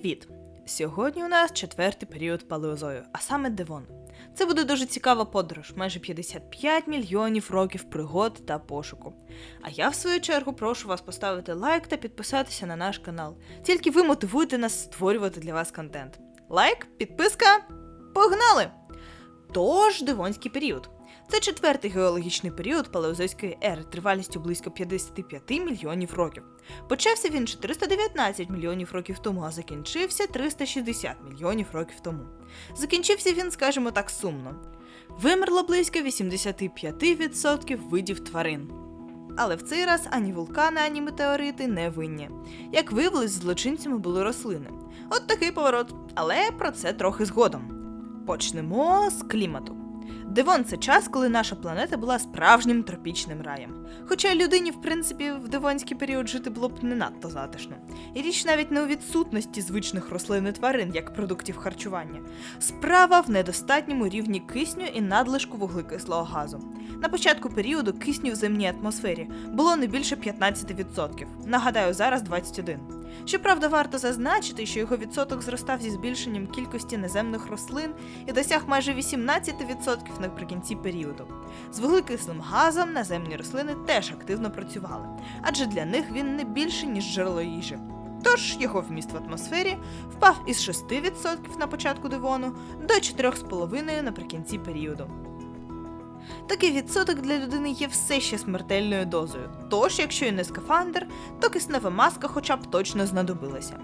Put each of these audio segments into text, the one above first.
Привіт! Сьогодні у нас четвертий період палеозою, а саме Девон. Це буде дуже цікава подорож, майже 55 мільйонів років пригод та пошуку. А я, в свою чергу, прошу вас поставити лайк та підписатися на наш канал. Тільки ви мотивуєте нас створювати для вас контент. Лайк, підписка, погнали! Тож, Девонський період. Це четвертий геологічний період палеозойської ери тривалістю близько 55 мільйонів років. Почався він 419 мільйонів років тому, а закінчився 360 мільйонів років тому. Закінчився він, скажімо так, сумно. Вимерло близько 85% видів тварин. Але в цей раз ані вулкани, ані метеорити не винні. Як виявилось, злочинцями були рослини. От такий поворот, але про це трохи згодом. Почнемо з клімату. Девон це час, коли наша планета була справжнім тропічним раєм. Хоча людині, в принципі, в девонський період жити було б не надто затишно. І річ навіть не у відсутності звичних рослин і тварин як продуктів харчування. Справа в недостатньому рівні кисню і надлишку вуглекислого газу. На початку періоду кисню в земній атмосфері було не більше 15%. Нагадаю, зараз 21%. Щоправда, варто зазначити, що його відсоток зростав зі збільшенням кількості наземних рослин і досяг майже 18% наприкінці періоду. З вуглекислим газом наземні рослини теж активно працювали, адже для них він не більше, ніж джерело їжі. Тож його вміст в атмосфері впав із 6% на початку Девону до 4,5% наприкінці періоду. Такий відсоток для людини є все ще смертельною дозою. Тож, якщо і не скафандр, то киснева маска хоча б точно знадобилася.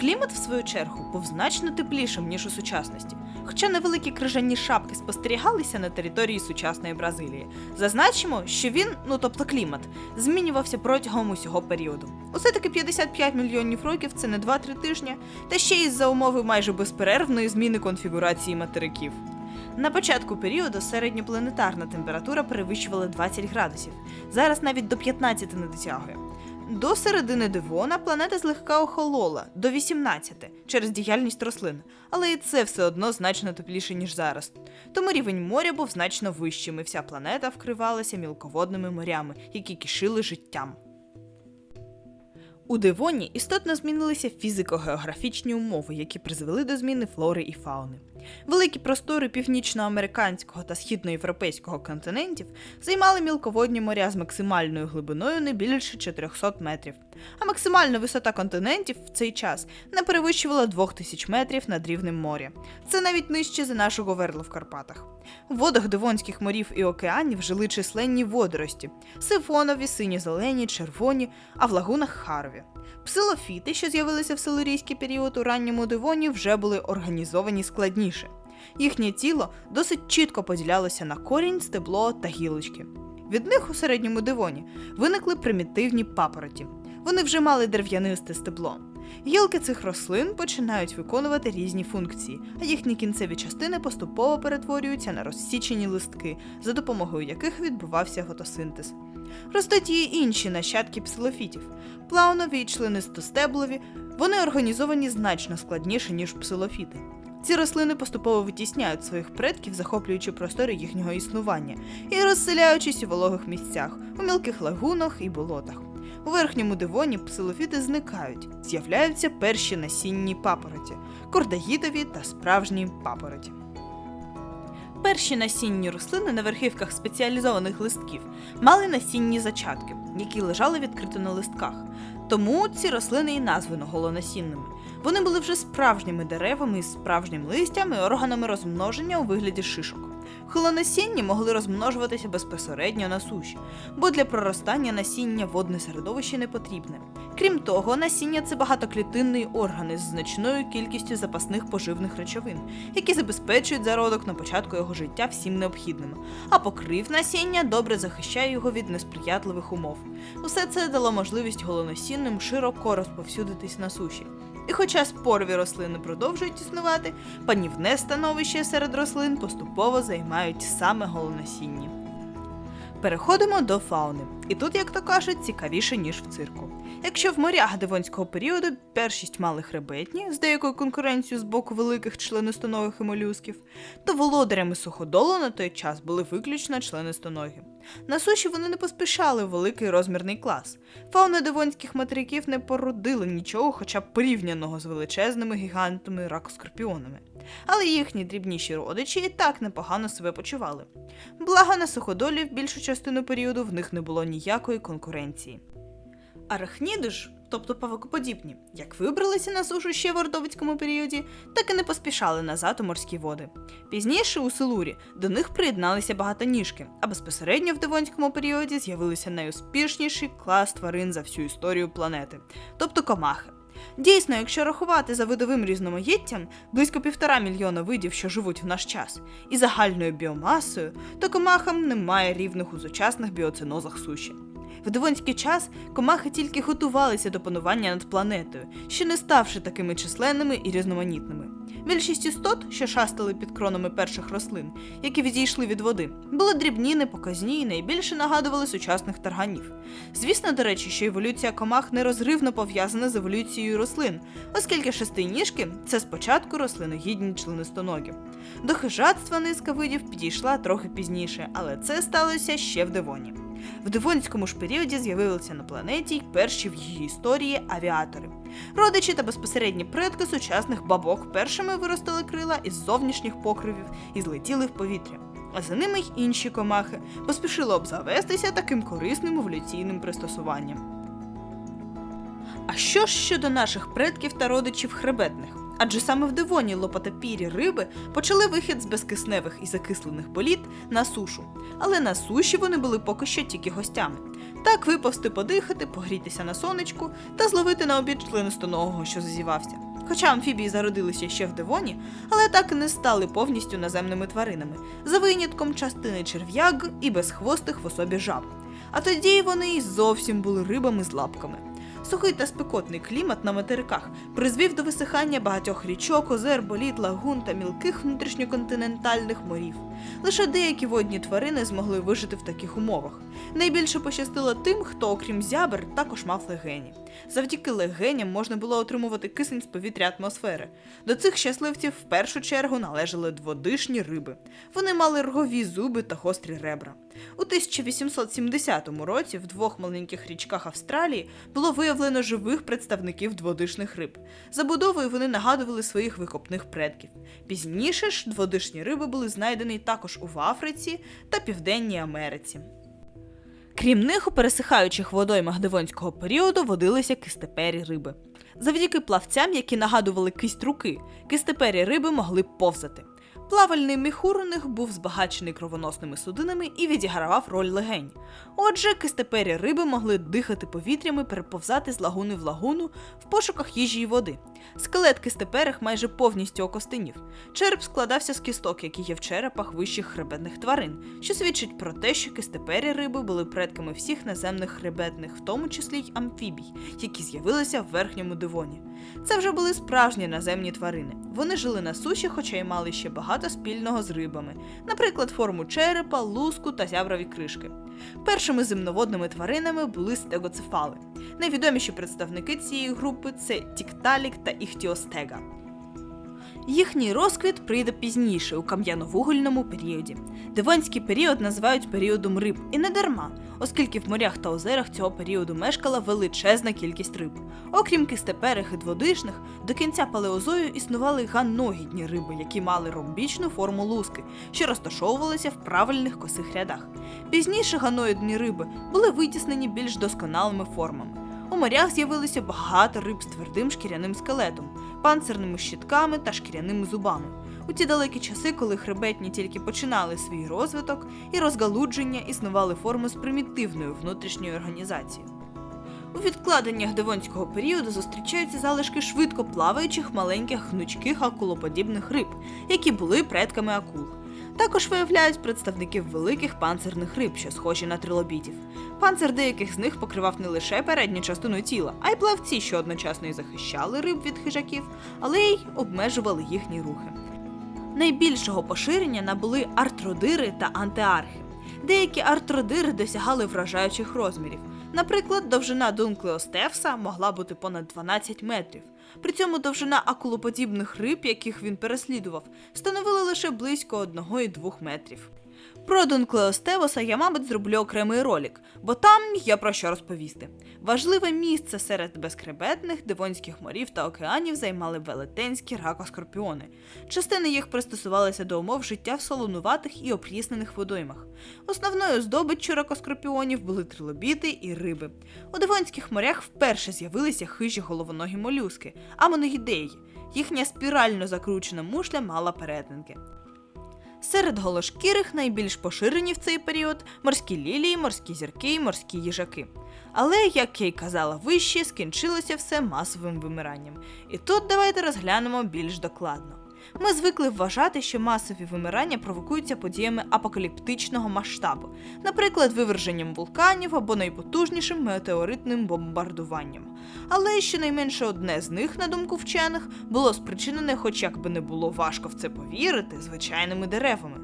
Клімат, в свою чергу, був значно теплішим, ніж у сучасності, хоча невеликі крижані шапки спостерігалися на території сучасної Бразилії. Зазначимо, що він, ну тобто клімат, змінювався протягом усього періоду. Усе таки 55 мільйонів років це не 2-3 тижні, та ще й за умови майже безперервної зміни конфігурації материків. На початку періоду середньопланетарна температура перевищувала 20 градусів. Зараз навіть до 15 не досягує. До середини Девона планета злегка охолола до 18 через діяльність рослин, але і це все одно значно тепліше, ніж зараз. Тому рівень моря був значно вищим, і вся планета вкривалася мілководними морями, які кишили життям. У Девоні істотно змінилися фізико-географічні умови, які призвели до зміни флори і фауни. Великі простори північноамериканського та східноєвропейського континентів займали мілководні моря з максимальною глибиною не більше 400 метрів, а максимальна висота континентів в цей час не перевищувала 2000 метрів над рівнем моря. Це навіть нижче за нашого верла в Карпатах. У водах Девонських морів і океанів жили численні водорості сифонові, сині-зелені, червоні, а в лагунах харові. Псилофіти, що з'явилися в силурійський період у ранньому Девоні, вже були організовані складніше. Їхнє тіло досить чітко поділялося на корінь, стебло та гілочки. Від них у середньому Девоні виникли примітивні папороті. Вони вже мали дерев'янисте стебло. Гілки цих рослин починають виконувати різні функції, а їхні кінцеві частини поступово перетворюються на розсічені листки, за допомогою яких відбувався фотосинтез. Ростуть і інші нащадки псилофітів. Плаунові і членистостеблові, вони організовані значно складніше, ніж псилофіти. Ці рослини поступово витісняють своїх предків, захоплюючи простори їхнього існування і розселяючись у вологих місцях, у мілких лагунах і болотах. У верхньому дивоні псилофіти зникають, з'являються перші насінні папороті, кордаїдові та справжні папороті. Перші насінні рослини на верхівках спеціалізованих листків мали насінні зачатки, які лежали відкрито на листках. Тому ці рослини і названо голонасінними. Вони були вже справжніми деревами із справжнім листям і органами розмноження у вигляді шишок. Холонасінні могли розмножуватися безпосередньо на суші, бо для проростання насіння водне середовище не потрібне. Крім того, насіння це багатоклітинний орган із значною кількістю запасних поживних речовин, які забезпечують зародок на початку його життя всім необхідним, а покрив насіння добре захищає його від несприятливих умов. Усе це дало можливість голоносінним широко розповсюдитись на суші. І хоча спорові рослини продовжують існувати, панівне становище серед рослин поступово займають саме голоносінні. Переходимо до фауни. І тут, як то кажуть, цікавіше, ніж в цирку. Якщо в морях девонського періоду першість мали хребетні з деякою конкуренцією з боку великих членистоногих і молюсків, то володарями суходолу на той час були виключно членистоногі. На суші вони не поспішали великий розмірний клас. Фауни девонських материків не породили нічого, хоча б порівняного з величезними гігантами ракоскорпіонами. Але їхні дрібніші родичі і так непогано себе почували. Благо на суходолі в більшу частину періоду в них не було ніякої конкуренції. Арахніди ж, тобто павукоподібні, як вибралися на сушу ще в ордовицькому періоді, так і не поспішали назад у морські води. Пізніше у Силурі до них приєдналися багатоніжки, а безпосередньо в Девонському періоді з'явилися найуспішніший клас тварин за всю історію планети, тобто комахи. Дійсно, якщо рахувати за видовим різноманіттям близько півтора мільйона видів, що живуть в наш час, і загальною біомасою, то комахам немає рівних у сучасних біоцинозах суші. В Девонський час комахи тільки готувалися до панування над планетою, ще не ставши такими численними і різноманітними. Більшість істот, що шастали під кронами перших рослин, які відійшли від води, були дрібні, непоказні і найбільше нагадували сучасних тарганів. Звісно, до речі, що еволюція комах нерозривно пов'язана з еволюцією рослин, оскільки шестиніжки це спочатку рослиногідні членистоногі. До хижацтва низка видів підійшла трохи пізніше, але це сталося ще в Девоні. В Девонському ж періоді з'явилися на планеті й перші в її історії авіатори. Родичі та безпосередні предки сучасних бабок першими виростили крила із зовнішніх покривів і злетіли в повітря. А за ними й інші комахи поспішили обзавестися таким корисним еволюційним пристосуванням. А що ж щодо наших предків та родичів хребетних? Адже саме в Девоні лопатопірі риби почали вихід з безкисневих і закислених боліт на сушу, але на суші вони були поки що тільки гостями. Так виповзти подихати, погрітися на сонечку та зловити на обід членистоногого, що зазівався. Хоча амфібії зародилися ще в Девоні, але так і не стали повністю наземними тваринами, за винятком частини черв'яг і безхвостих в особі жаб. А тоді вони й зовсім були рибами з лапками. Сухий та спекотний клімат на материках призвів до висихання багатьох річок, озер, боліт, лагун та мілких внутрішньоконтинентальних морів. Лише деякі водні тварини змогли вижити в таких умовах. Найбільше пощастило тим, хто, окрім зябр, також мав легені. Завдяки легеням можна було отримувати кисень з повітря атмосфери. До цих щасливців в першу чергу належали дводишні риби. Вони мали рогові зуби та гострі ребра. У 1870 році в двох маленьких річках Австралії було виявлено живих представників дводишних риб. Забудовою вони нагадували своїх викопних предків. Пізніше ж дводишні риби були знайдені також у Африці та Південній Америці. Крім них, у пересихаючих водоймах Девонського періоду водилися кистепері риби. Завдяки плавцям, які нагадували кисть руки, кистепері риби могли повзати. Плавальний міхур у них був збагачений кровоносними судинами і відігравав роль легень. Отже, кистепері риби могли дихати повітрями, переповзати з лагуни в лагуну в пошуках їжі й води. Скелет кистеперих майже повністю окостенів. Череп складався з кісток, які є в черепах вищих хребетних тварин, що свідчить про те, що кистепері риби були предками всіх наземних хребетних, в тому числі й амфібій, які з'явилися в верхньому дивоні. Це вже були справжні наземні тварини. Вони жили на суші, хоча й мали ще багато спільного з рибами, наприклад, форму черепа, луску та зяброві кришки. Першими земноводними тваринами були стегоцефали. Найвідоміші представники цієї групи це тікталік та іхтіостега. Їхній розквіт прийде пізніше у кам'яно-вугільному періоді. Девонський період називають періодом риб, і не дарма, оскільки в морях та озерах цього періоду мешкала величезна кількість риб. Окрім кистеперих і дводишних, до кінця палеозою існували ганногідні риби, які мали ромбічну форму луски, що розташовувалися в правильних косих рядах. Пізніше ганоїдні риби були витіснені більш досконалими формами. У морях з'явилося багато риб з твердим шкіряним скелетом, панцирними щитками та шкіряними зубами. У ті далекі часи, коли хребетні тільки починали свій розвиток і розгалудження існували форми з примітивною внутрішньою організацією. У відкладеннях Девонського періоду зустрічаються залишки швидко плаваючих маленьких гнучких акулоподібних риб, які були предками акул. Також виявляють представників великих панцирних риб, що схожі на трилобітів. Панцир деяких з них покривав не лише передню частину тіла, а й плавці, що одночасно і захищали риб від хижаків, але й обмежували їхні рухи. Найбільшого поширення набули артродири та антеархи. Деякі артродири досягали вражаючих розмірів. Наприклад, довжина Дунклеостевса могла бути понад 12 метрів. При цьому довжина акулоподібних риб, яких він переслідував, становила лише близько 1,2 метрів. Про Дунклеостевоса я, мабуть, зроблю окремий ролик, бо там є про що розповісти. Важливе місце серед безхребетних дивонських морів та океанів займали велетенські ракоскорпіони. Частини їх пристосувалися до умов життя в солонуватих і опріснених водоймах. Основною здобиччю ракоскорпіонів були трилобіти і риби. У дивонських морях вперше з'явилися хижі головоногі молюски, амоногідеї. Їхня спірально закручена мушля мала перетинки. Серед голошкірих найбільш поширені в цей період морські лілії, морські зірки і морські їжаки. Але, як я й казала вище, скінчилося все масовим вимиранням. І тут давайте розглянемо більш докладно. Ми звикли вважати, що масові вимирання провокуються подіями апокаліптичного масштабу, наприклад, виверженням вулканів або найпотужнішим метеоритним бомбардуванням. Але щонайменше одне з них, на думку вчених, було спричинене, хоч як би не було важко в це повірити, звичайними деревами.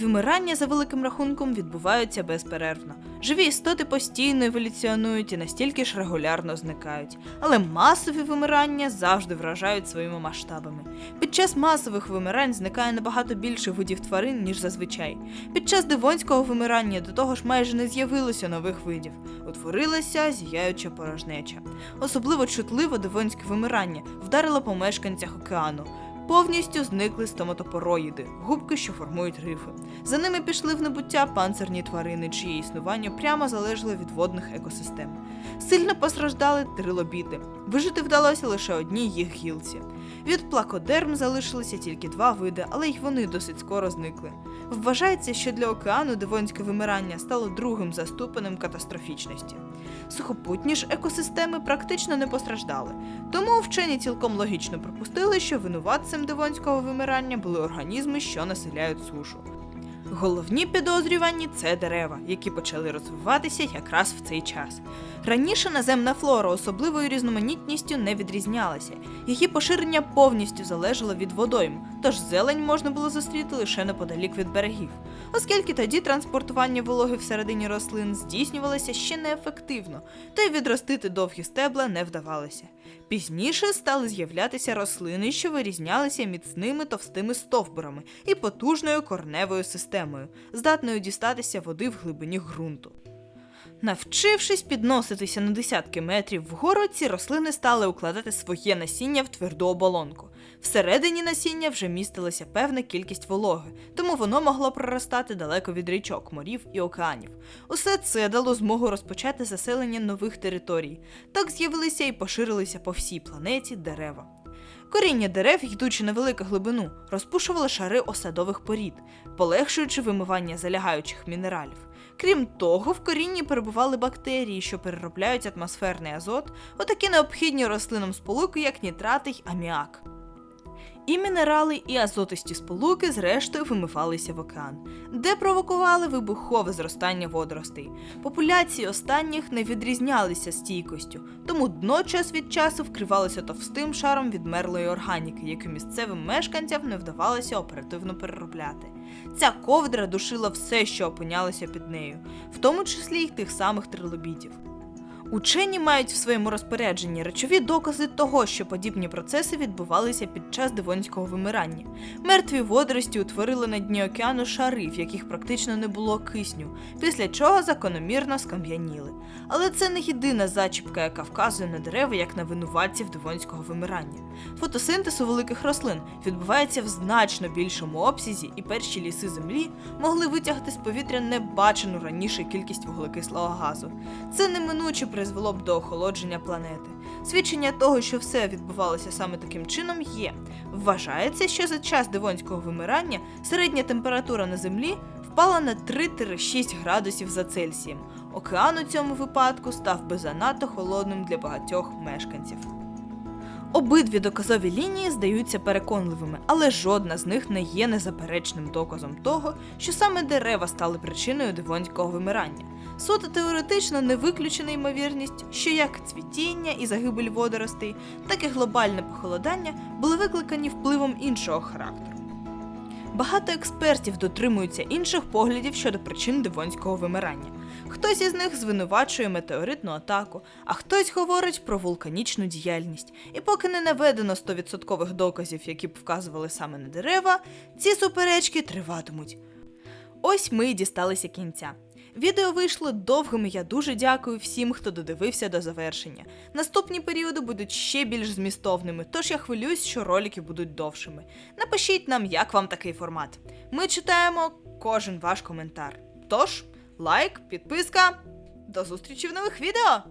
Вимирання за великим рахунком відбуваються безперервно. Живі істоти постійно еволюціонують і настільки ж регулярно зникають. Але масові вимирання завжди вражають своїми масштабами. Під час масових вимирань зникає набагато більше видів тварин, ніж зазвичай. Під час дивонського вимирання до того ж майже не з'явилося нових видів. Утворилася зіяюча порожнеча. Особливо чутливо дивонське вимирання вдарило по мешканцях океану. Повністю зникли стоматопороїди, губки, що формують рифи. За ними пішли в небуття панцирні тварини, чиє існування прямо залежало від водних екосистем. Сильно постраждали трилобіти. Вижити вдалося лише одній їх гілці. Від плакодерм залишилися тільки два види, але й вони досить скоро зникли. Вважається, що для океану дивонське вимирання стало другим за ступенем катастрофічності. Сухопутні ж екосистеми практично не постраждали, тому вчені цілком логічно припустили, що винуватцем дивонського вимирання були організми, що населяють сушу. Головні підозрювані це дерева, які почали розвиватися якраз в цей час. Раніше наземна флора особливою різноманітністю не відрізнялася, її поширення повністю залежало від водойм, тож зелень можна було зустріти лише неподалік від берегів, оскільки тоді транспортування вологи всередині рослин здійснювалося ще неефективно, то й відростити довгі стебла не вдавалося. Пізніше стали з'являтися рослини, що вирізнялися міцними товстими стовбурами і потужною корневою системою, здатною дістатися води в глибині ґрунту. Навчившись підноситися на десятки метрів вгору, ці рослини стали укладати своє насіння в тверду оболонку. Всередині насіння вже містилася певна кількість вологи, тому воно могло проростати далеко від річок, морів і океанів. Усе це дало змогу розпочати заселення нових територій. Так з'явилися і поширилися по всій планеті дерева. Коріння дерев, йдучи на велику глибину, розпушували шари осадових порід, полегшуючи вимивання залягаючих мінералів. Крім того, в корінні перебували бактерії, що переробляють атмосферний азот, отакі необхідні рослинам сполуки, як нітрати й аміак. І мінерали, і азотисті сполуки зрештою вимивалися в океан, де провокували вибухове зростання водоростей. Популяції останніх не відрізнялися стійкостю, тому дно час від часу вкривалося товстим шаром відмерлої органіки, яку місцевим мешканцям не вдавалося оперативно переробляти. Ця ковдра душила все, що опинялося під нею, в тому числі й тих самих трилобітів. Учені мають в своєму розпорядженні речові докази того, що подібні процеси відбувалися під час дивонського вимирання. Мертві водорості утворили на дні океану шари, в яких практично не було кисню, після чого закономірно скам'яніли. Але це не єдина зачіпка, яка вказує на дерева як на винуватців дивонського вимирання. Фотосинтез у великих рослин відбувається в значно більшому обсязі, і перші ліси землі могли витягти з повітря небачену раніше кількість вуглекислого газу. Це неминуче призвело б до охолодження планети. Свідчення того, що все відбувалося саме таким чином, є. Вважається, що за час дивонського вимирання середня температура на землі впала на 3-6 градусів за Цельсієм. Океан у цьому випадку став би занадто холодним для багатьох мешканців. Обидві доказові лінії здаються переконливими, але жодна з них не є незаперечним доказом того, що саме дерева стали причиною дивонського вимирання. Суто теоретично не виключена ймовірність, що як цвітіння і загибель водоростей, так і глобальне похолодання були викликані впливом іншого характеру. Багато експертів дотримуються інших поглядів щодо причин дивонського вимирання. Хтось із них звинувачує метеоритну атаку, а хтось говорить про вулканічну діяльність. І поки не наведено 100% доказів, які б вказували саме на дерева, ці суперечки триватимуть. Ось ми і дісталися кінця. Відео вийшло довгим, і я дуже дякую всім, хто додивився до завершення. Наступні періоди будуть ще більш змістовними, тож я хвилююсь, що ролики будуть довшими. Напишіть нам, як вам такий формат. Ми читаємо кожен ваш коментар. Тож, лайк, підписка. До зустрічі в нових відео!